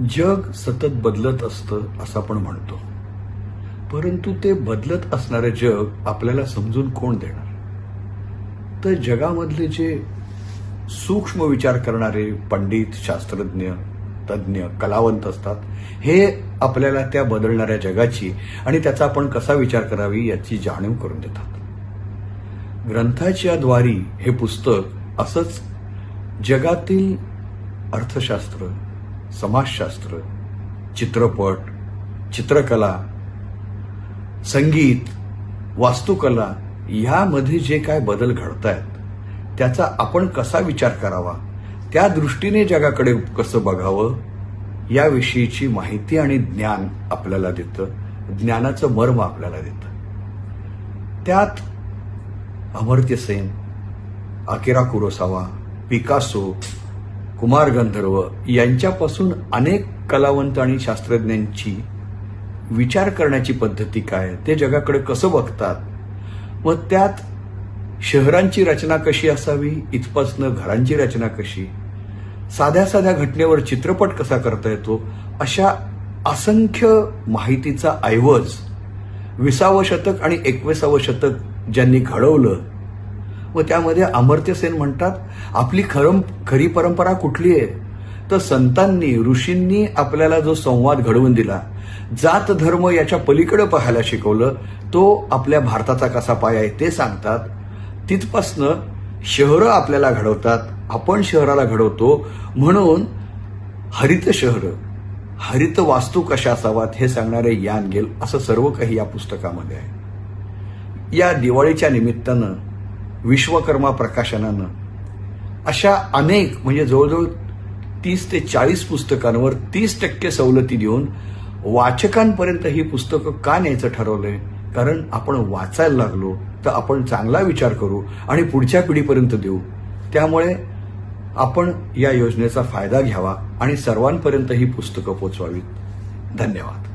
जग सतत बदलत असतं असं आपण म्हणतो. परंतु ते बदलत असणारं जग आपल्याला समजून कोण देणार? तर जगामधले जे सूक्ष्म विचार करणारे पंडित शास्त्रज्ञ तज्ज्ञ कलावंत असतात हे आपल्याला त्या बदलणाऱ्या जगाची आणि त्याचा आपण कसा विचार करावी याची जाणीव करून देतात. ग्रंथाच्या द्वारी हे पुस्तक असंच जगातील अर्थशास्त्र समाजशास्त्र चित्रपट चित्रकला संगीत वास्तुकला यामध्ये जे काय बदल घडत आहेत त्याचा आपण कसा विचार करावा त्या दृष्टीने जगाकडे कसं बघावं याविषयीची माहिती आणि ज्ञान आपल्याला देतं ज्ञानाचं मर्म आपल्याला देतं. त्यात Amartya Sen Akira Kurosawa Picasso Kumar Gandharva यांच्यापासून अनेक कलावंत आणि शास्त्रज्ञांची विचार करण्याची पद्धती काय? ते जगाकडे कसं बघतात? व त्यात शहरांची रचना कशी असावी? इथपासनं घरांची रचना कशी? साध्या साध्या घटनेवर चित्रपट कसा करता येतो? अशा असंख्य माहितीचा ऐवज विसावं शतक आणि एकविसावं शतक ज्यांनी घडवलं व त्यामध्ये अमर्त्य सेन म्हणतात आपली खरम खरी परंपरा कुठली आहे? तर संतांनी ऋषींनी आपल्याला जो संवाद घडवून दिला जात धर्म याच्या पलीकडे पाहायला शिकवलं तो आपल्या भारताचा कसा पाय आहे ते सांगतात. तिथपासनं शहरं आपल्याला घडवतात आपण शहराला घडवतो म्हणून हरित शहर हरित वास्तू कशा असावात हे सांगणारे यान गेल असं सर्व काही या पुस्तकामध्ये आहे. या दिवाळीच्या निमित्तानं विश्वकर्मा प्रकाशनानं. अशा अनेक म्हणजे जवळजवळ तीस ते चाळीस पुस्तकांवर तीस टक्के सवलती देऊन वाचकांपर्यंत ही पुस्तकं का न्यायचं ठरवलंय? कारण आपण वाचायला लागलो तर आपण चांगला विचार करू आणि पुढच्या पिढीपर्यंत देऊ. त्यामुळे आपण या योजनेचा फायदा घ्यावा आणि सर्वांपर्यंत ही पुस्तकं पोचवावीत. धन्यवाद.